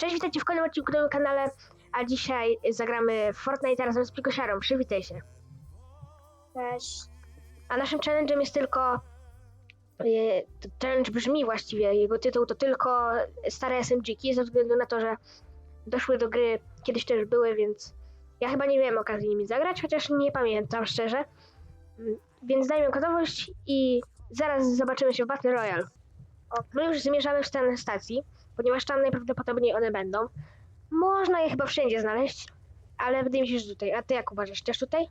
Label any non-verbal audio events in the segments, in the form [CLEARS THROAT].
Cześć, witajcie w kolejnym odcinku na kanale, a dzisiaj zagramy Fortnite razem z Pikosiarą. Przywitaj się. Cześć. A naszym challenge'em jest tylko... e, Challenge brzmi właściwie, jego tytuł to tylko stare SMG-ki, ze względu na to, że doszły do gry, kiedyś też były, więc ja chyba nie miałem okazji nimi zagrać, chociaż nie pamiętam szczerze. Mm, Więc dajmy gotowość i zaraz zobaczymy się w Battle Royale. My już zmierzamy w stronę stacji, ponieważ tam najprawdopodobniej one będą. Można je chyba wszędzie znaleźć, ale wydaje mi się, że tutaj. A ty jak uważasz? Też tutaj?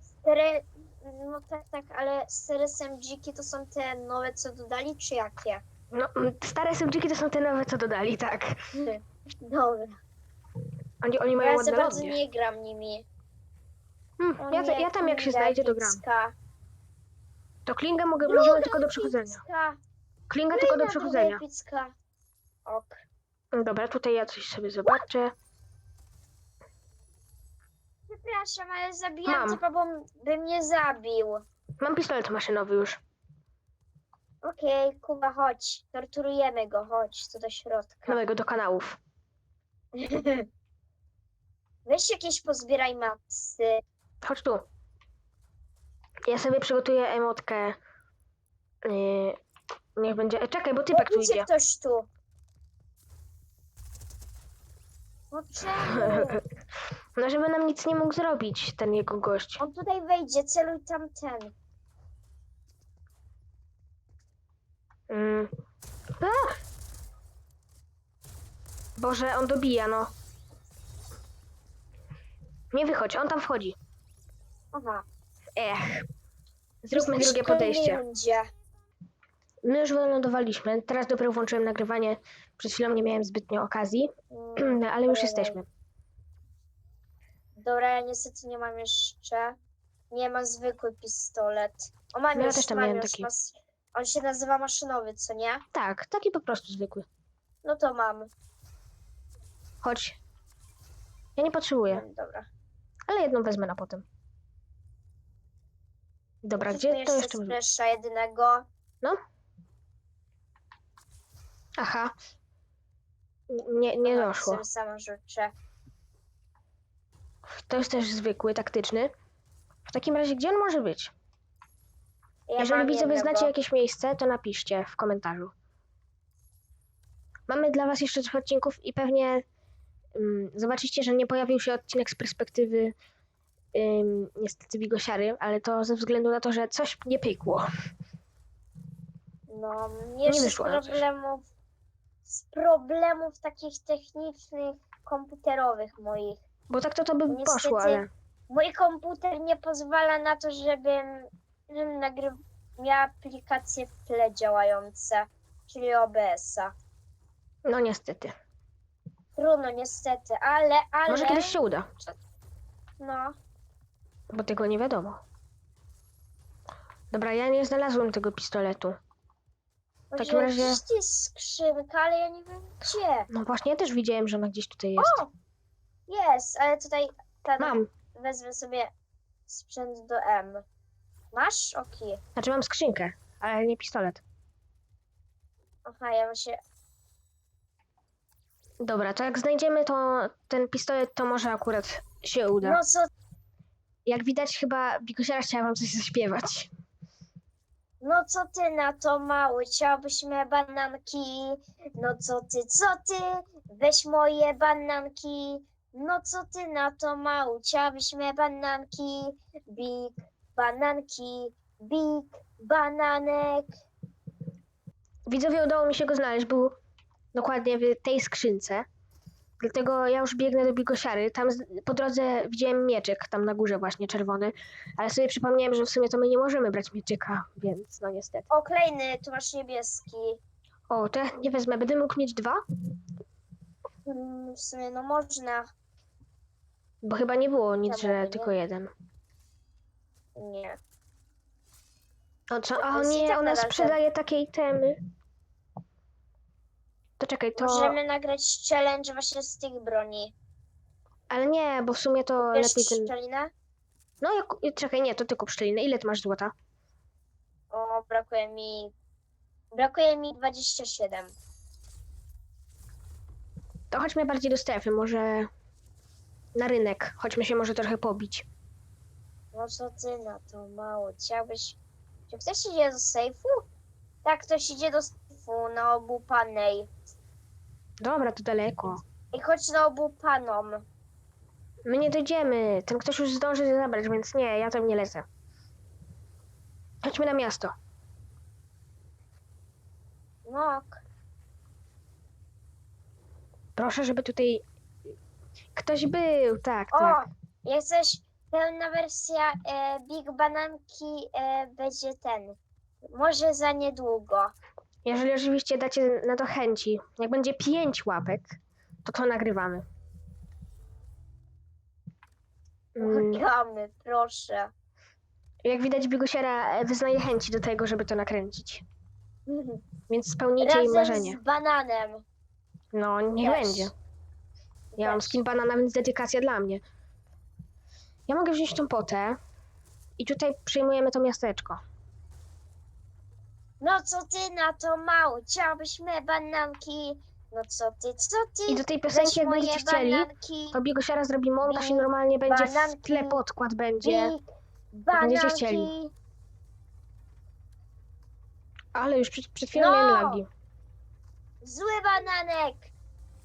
No tak, tak, ale stare SMG-ki to są te nowe, co dodali, czy jakie? No, stare SMG-ki to są te nowe, co dodali, tak. Dobra. Oni, oni mają Ja za bardzo lobby. nie gram nimi. Hmm, O ja, nie, ja tam jak się znajdzie, to gram. To klingę mogę, możemy tylko do przechodzenia. Klinga tylko do przechodzenia. Ok. Dobra, tutaj ja coś sobie zobaczę. Przepraszam, ale zabijam Mam. typa, bo m- by mnie zabił. Mam pistolet maszynowy już. Okej, Kuba, chodź. Torturujemy go, chodź, co do środka. Nowego do kanałów. [LAUGHS] Weź jakieś pozbieraj matsy. Chodź tu. Ja sobie przygotuję emotkę. Yy, niech będzie. e, Czekaj, bo typek tu idzie. ktoś tu. No czemu? [LAUGHS] No, żeby nam nic nie mógł zrobić, ten jego gość. On tutaj wejdzie, celuj tamten. Mm. A! Boże, on dobija, no. Nie wychodź, on tam wchodzi. Aha. Ech. Zróbmy drugie podejście. My już wylądowaliśmy. Teraz dopiero włączyłem nagrywanie. Przed chwilą nie miałem zbytnio okazji, [CLEARS THROAT] ale już jesteśmy. Dobra, ja niestety nie mam jeszcze. Nie mam zwykły pistolet. O, mam No ja już, też tam mam miałem już. taki. Mas... On się nazywa maszynowy, co nie? Tak, taki po prostu zwykły. No to mam. Chodź. Ja nie potrzebuję, Mm, Dobra. ale jedną wezmę na potem. Dobra, gdzie to jeszcze? splasha jednego. Aha. Nie, nie doszło. To jest też zwykły, taktyczny. W takim razie, gdzie on może być? Ja Jeżeli mam widzowie jednego. znacie jakieś miejsce, to napiszcie w komentarzu. Mamy dla was jeszcze trochę odcinków i pewnie um, zobaczycie, że nie pojawił się odcinek z perspektywy um, niestety Bigosiary, ale to ze względu na to, że coś nie pykło. No, jeszcze z wyszło na coś. problemów, z problemów takich technicznych, komputerowych moich. Bo tak to to by Niestety- poszło, ale Mój komputer nie pozwala na to, żebym, żebym nagry... miała aplikacje w tle działające, czyli OBS-a. no niestety. Trudno niestety, ale, ale, Może kiedyś się uda, no, bo tego nie wiadomo. Dobra, ja nie znalazłem tego pistoletu. W takim razie- jest skrzynka, ale ja nie wiem gdzie. No właśnie, ja też widziałem, że ona gdzieś tutaj jest. O! Jest, ale tutaj ten, Mam, wezmę sobie sprzęt do M. Masz? Okej. znaczy mam skrzynkę, ale nie pistolet. Aha, ja się... Dobra, to jak znajdziemy to ten pistolet, to może akurat się uda. No co, Jak widać, chyba Bikusiara chciała wam coś zaśpiewać. No co ty na to mały, chciałbyś moje bananki? No co ty, co ty? Weź moje bananki. No co ty na to mały, chciałbyś moje bananki? Big bananki, big bananek. Widzowie, udało mi się go znaleźć. Był dokładnie w tej skrzynce. Dlatego ja już biegnę do Bigosiary. Tam z- po drodze widziałem mieczyk, tam na górze właśnie czerwony. Ale sobie przypomniałem, że w sumie to my nie możemy brać mieczyka, więc no niestety. O, kolejny, tu masz niebieski. O, to ja nie wezmę. Będę mógł mieć dwa? Mm, W sumie, no można. Bo chyba nie było nic, Czemu że nie? tylko jeden. Nie. O, co? Jest i nie, tak ona razie. sprzedaje takie itemy. To czekaj, to... Możemy nagrać challenge właśnie z tych broni. Ale nie, bo w sumie to Wiesz lepiej ten... szczelinę? No, jak... czekaj, nie, to ty kup szczelinę. Ile ty masz złota? O, brakuje mi... Brakuje mi 27. To chodźmy bardziej do strefy, może na rynek. Chodźmy się może trochę pobić. No co ty na to mało? Chciałbyś... Czy ktoś idzie do sejfu? Tak, ktoś idzie do sejfu na obu panej. Dobra, to daleko. I chodź na obu panom. My nie dojdziemy. Ten ktoś już zdąży je zabrać, więc nie, ja tam nie lecę. Chodźmy na miasto. No, ok. Proszę, żeby tutaj ktoś był. Tak, O, tak. coś, pełna wersja e, Big Bananki e, będzie ten. Może za niedługo. Jeżeli oczywiście dacie na to chęci. Jak będzie pięć łapek, to to nagrywamy. Mm, proszę. jak widać, Bigusiara e, wyznaje chęci do tego, żeby to nakręcić. Więc spełnijcie jej Razem marzenie. z bananem. No, Też. będzie. Ja mam Też. skin banana, więc dedykacja dla mnie. Ja mogę wziąć tą potę i tutaj przyjmujemy to miasteczko. No co ty na to mało? Chciałbyśmy bananki. No co ty, co ty? I do tej Weź piosenki, jak moje będziecie chcieli, bananki. to Bigusiara zrobi montaż i normalnie będzie w bananki. tle podkład będzie. Będziecie chcieli. bananki. Ale już przed, przed chwilą No! miałem lagi. Zły bananek.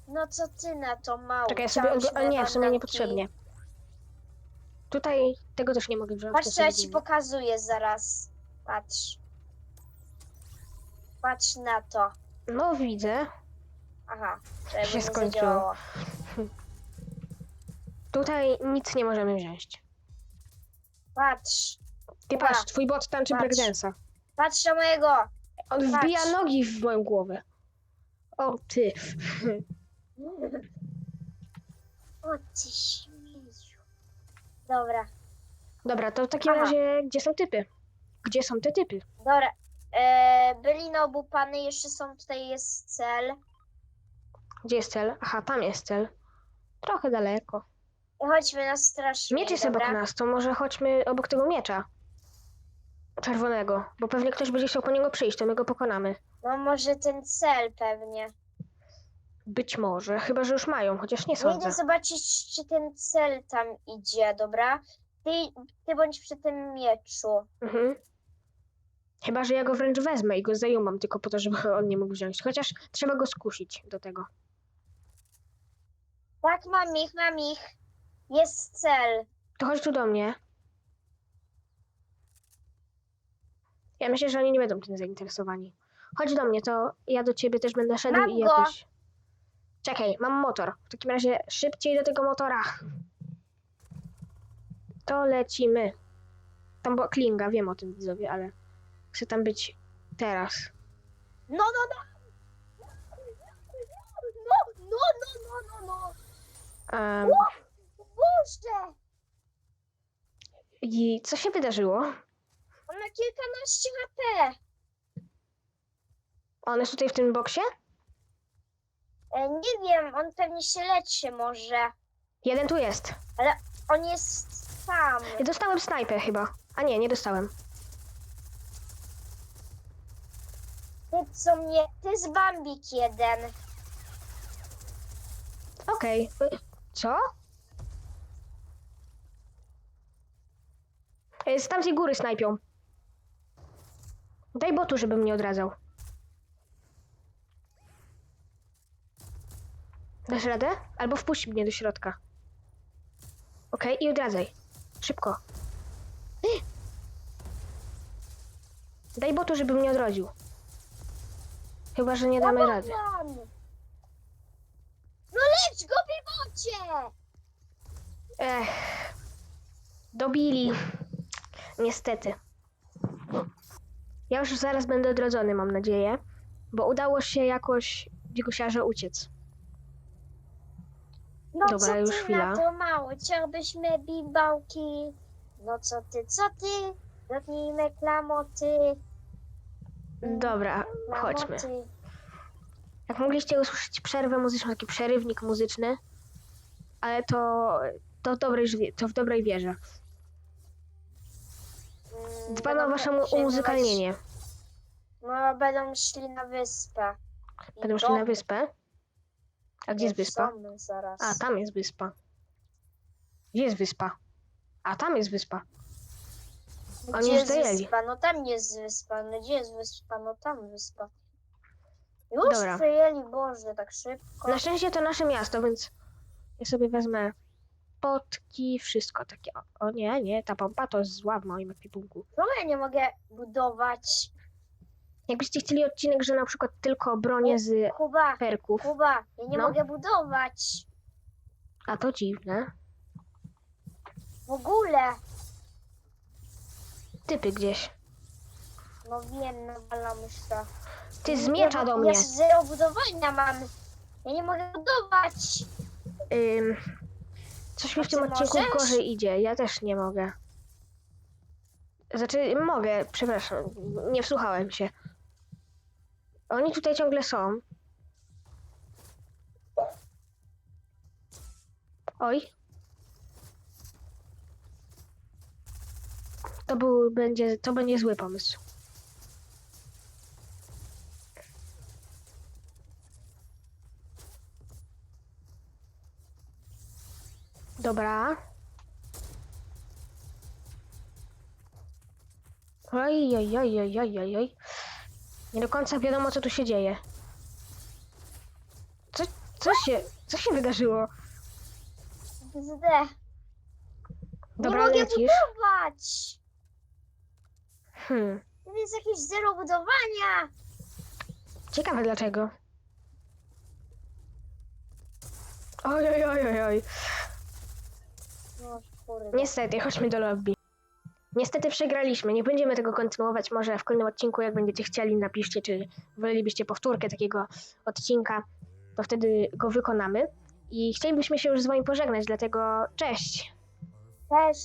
No co ty na to mało? Czekaj, ja sobie... Ogl- Chciałyśmy ale nie, w sumie bananki. niepotrzebnie. Tutaj tego też nie mogę wziąć. to Patrz, co ja sobie ci pokazuję zaraz. Patrz. Patrz na to. No widzę. Aha, żeby Się nie skończyło. zadziałało. [LAUGHS] Tutaj nic nie możemy wziąć. Patrz. Ty patrz, twój bot tańczy Patrz. breakdance'a. Patrz na mojego. On Patrz. wbija nogi w moją głowę. O, ty. [LAUGHS] O ty śmieciu. Dobra, Dobra, to w takim Aha. razie, gdzie są typy? Gdzie są te typy? dobra. E, byli na obu pany, jeszcze są tutaj jest cel. Gdzie jest cel? Aha, tam jest cel. Trochę daleko. Chodźmy na strasznie. Miecz jest obok nas, to może chodźmy obok tego miecza. Czerwonego, bo pewnie ktoś będzie chciał po niego przyjść, to my go pokonamy. No może ten cel pewnie. Być może, chyba że już mają, chociaż nie sądzę. idę zobaczyć, czy ten cel tam idzie, dobra? Ty, ty bądź przy tym mieczu. Mhm. Chyba, że ja go wręcz wezmę i go zajumam tylko po to, żeby [LAUGHS] on nie mógł wziąć. Chociaż trzeba go skusić do tego. Tak, mam ich, mam ich. Jest cel. To chodź tu do mnie. Ja myślę, że oni nie będą tym zainteresowani. Chodź do mnie, to ja do ciebie też będę szedł Mam i go. jakoś... Czekaj, mam motor. W takim razie szybciej do tego motora. To lecimy. Tam była klinga, wiem o tym widzowie, ale chcę tam być teraz. No, no, no. No, no, no, no, no, no. Em, Boże! I co się wydarzyło? On ma kilkanaście HP. On jest tutaj w tym boksie? E, nie wiem, on pewnie się leczy może. Jeden tu jest. On jest sam. Dostałem snajpę chyba. A nie, nie dostałem. Ty co mnie... To jest Bambik jeden. Okej. Co? Y, Z tamtej góry snajpią. Daj botu, żebym nie odradzał. Dasz radę? Albo wpuść mnie do środka. Okej, i odradzaj. Szybko. Daj botu, żebym nie odrodził. Chyba, że nie damy rady. No lecz go, piwocie! Ech. Dobili. Niestety. Ja już zaraz będę odrodzony, mam nadzieję. Bo udało się jakoś Wigusiarze uciec. No Dobra, co już ty chwila. na to mało? Chciałbyśmy bimbałki. No co ty, co ty? Dotknijmy klamoty. Dobra, chodźmy. Jak mogliście usłyszeć przerwę muzyczną, taki przerywnik muzyczny, ale to, to, w dobrej, to w dobrej wierze. O będą wasze umuzykalnienie. No, będą szli na wyspę. I Będą szli na wyspę. A gdzie jest wyspa? Zaraz. A, tam jest wyspa. Gdzie jest wyspa? A, tam jest wyspa. Oni Gdzie już jest dojęli. wyspa? No tam jest wyspa. No gdzie jest wyspa? No tam wyspa. Już Dobra. przejęli, Boże, tak szybko. Na szczęście to nasze miasto, więc ja sobie wezmę potki, wszystko takie. O, o nie, nie, ta pompa to jest zła w moim ekwipunku. Czemu ja nie mogę budować? Jakbyście chcieli odcinek, że na przykład tylko bronię z Kuba, perków, Kuba, ja nie No. mogę budować. a to dziwne. W ogóle. Typy gdzieś. No wiem, nawalam już to. Ty z miecza do mnie. Ja zero budowania mam. Ja nie mogę budować. Ym, coś mi w A tym ty odcinku możesz? gorzej idzie. Ja też nie mogę. Znaczy, mogę, przepraszam, nie wsłuchałem się. Oni tutaj ciągle są. Oj. To był, będzie, to będzie zły pomysł. Dobra. Oj, oj, oj, oj, oj, oj, oj. Nie do końca wiadomo, co tu się dzieje. Co, co się, co się wydarzyło? XD. Dobra, nie mogę lecisz. budować. Hmm. To jest jakieś zero budowania. Ciekawe dlaczego. Oj, oj, oj, oj, oj. No kurde. Niestety, chodźmy do lobby. Niestety przegraliśmy. Nie będziemy tego kontynuować. Może w kolejnym odcinku, jak będziecie chcieli, napiszcie, czy wolelibyście powtórkę takiego odcinka, to wtedy go wykonamy. I chcielibyśmy się już z wami pożegnać, dlatego cześć! Też.